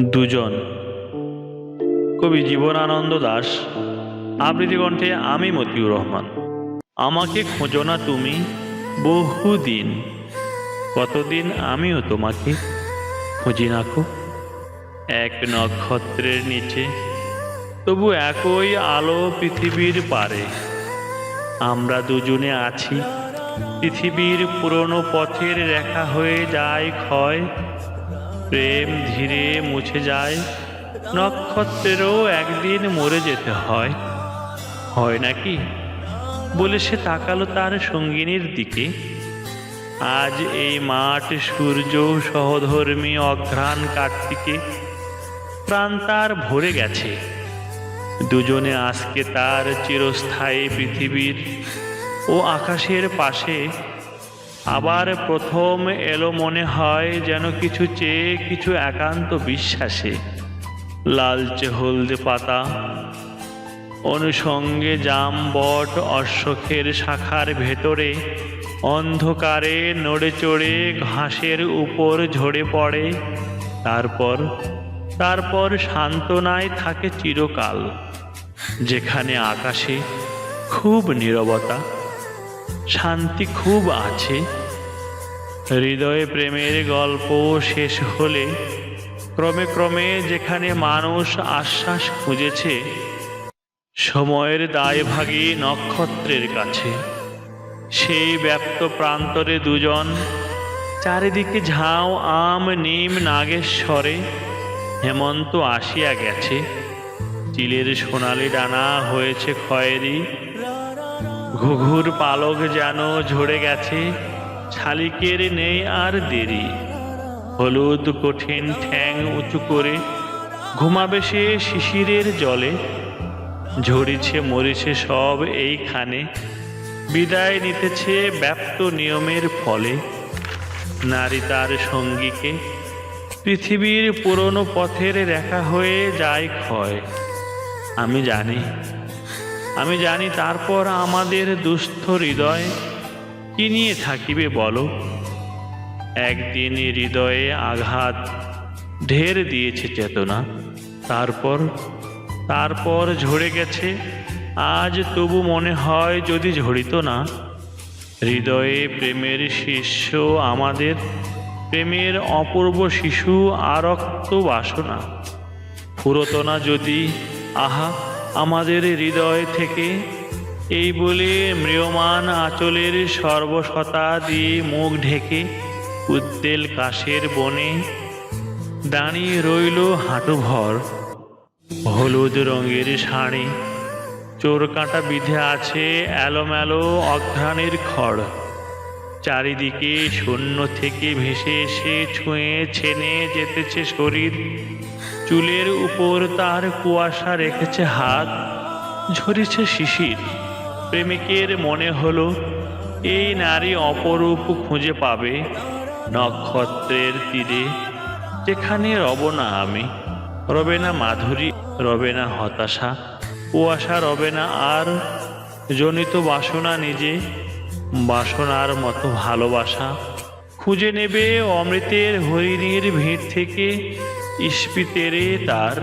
দুজন। কবি জীবনানন্দ দাস। আবৃত্তি কণ্ঠে আমি মতিউর রহমান। আমাকে খোঁজো না তুমি বহুদিন। কতদিন আমিও তোমাকে খুঁজি নাকো এক নক্ষত্রের নিচে, তবু একই আলো পৃথিবীর পারে। আমরা দুজনে আছি, পৃথিবীর পুরনো পথের রেখা হয়ে যায় ক্ষয়। প্রেম ধীরে মুছে যায়। নক্ষত্রেরও একদিন মরে যেতে হয়। হয় নাকি? বলে সে তাকালো তার সঙ্গিনীর দিকে। আজ এই মাঠ সূর্য সহধর্মী অঘ্রাণ কার্তিকে প্রাণ তার ভরে গেছে। দুজনে আজকে তার চিরস্থায়ী পৃথিবীর ও আকাশের পাশে আবার প্রথম এলো মনে হয় যেন কিছু চেয়ে কিছু একান্ত বিশ্বাসে। লালচে হলদে পাতা অনুষঙ্গে জাম বট অশ্বক্ষের শাখার ভেতরে, অন্ধকারে নড়ে চড়ে ঘাসের উপর ঝরে পড়ে, তারপর তারপর সান্ত্বনায় থাকে চিরকাল, যেখানে আকাশে খুব নীরবতা। শান্তি খুব আছে। হৃদয়ে প্রেমের গল্প শেষ হলে ক্রমে ক্রমে যেখানে মানুষ আশ্বাস খুঁজেছে, সময়ের দায়ভাগী নক্ষত্রের কাছে। সেই ব্যপ্ত প্রান্তরে দুজন চারিদিকে ঝাউ আম, নিম, নাগেশ্বরে হেমন্ত আসিয়া গেছে। চিলের সোনালি ডানা হয়েছে খয়েরি। ঘুঘুর পালক যেন ঝরে গেছে, শালিকের নেই আর দেরি। হলুদ কঠিন ঠ্যাং উঁচু করে ঘুমাবে সে শিশিরের জলে, ঝরিছে মরিছে সব এইখানে, বিদায় নিতেছে ব্যপ্ত নিয়মের ফলে। নারী তার সঙ্গীকে পৃথিবীর পুরনো পথের রেখা হয়ে যায় ক্ষয়। আমি জানি আমি জানি তারপর আমাদের দুস্থ হৃদয় কি নিয়ে থাকিবে বলো? একদিন হৃদয়ে আঘাত ঢের দিয়েছে চেতনা। তারপর তারপর ঝরে গেছে। আজ তবু মনে হয় যদি ঝরিত না। হৃদয়ে প্রেমের শিষ্য আমাদের, প্রেমের অপূর্ব শিশু আরক্ত বাসনা। ফুরত না যদি, আহা আমাদের হৃদয় থেকে এই বলে ম্রিয়মান আঁচলের সর্বশতা দিয়ে মুখ ঢেকে উদ্দেল কাশের বনে দাঁড়িয়ে রইল হাঁটু ভর হলুদ রঙের শাড়ি, চোর কাঁটা বিধে আছে এলোমেলো অঘ্রাণের খড়। চারিদিকে শূন্য থেকে ভেসে এসে ছুঁয়ে ছেনে যেতেছে শরীর। চুলের উপর তার কুয়াশা রেখেছে হাত, ঝরেছে শিশির। প্রেমিকের মনে হলো, এই নারী অপরূপ খুঁজে পাবে নক্ষত্রের তীরে, যেখানে রব না আমি, রবে না মাধুরী, রবে না হতাশা, কুয়াশা রবে না আর জনিত বাসনা নিজে, বাসনার মতো ভালোবাসা। খুঁজে নেবে অমৃতের হরিণীর ভিড় থেকে ইস্পিতেরে তার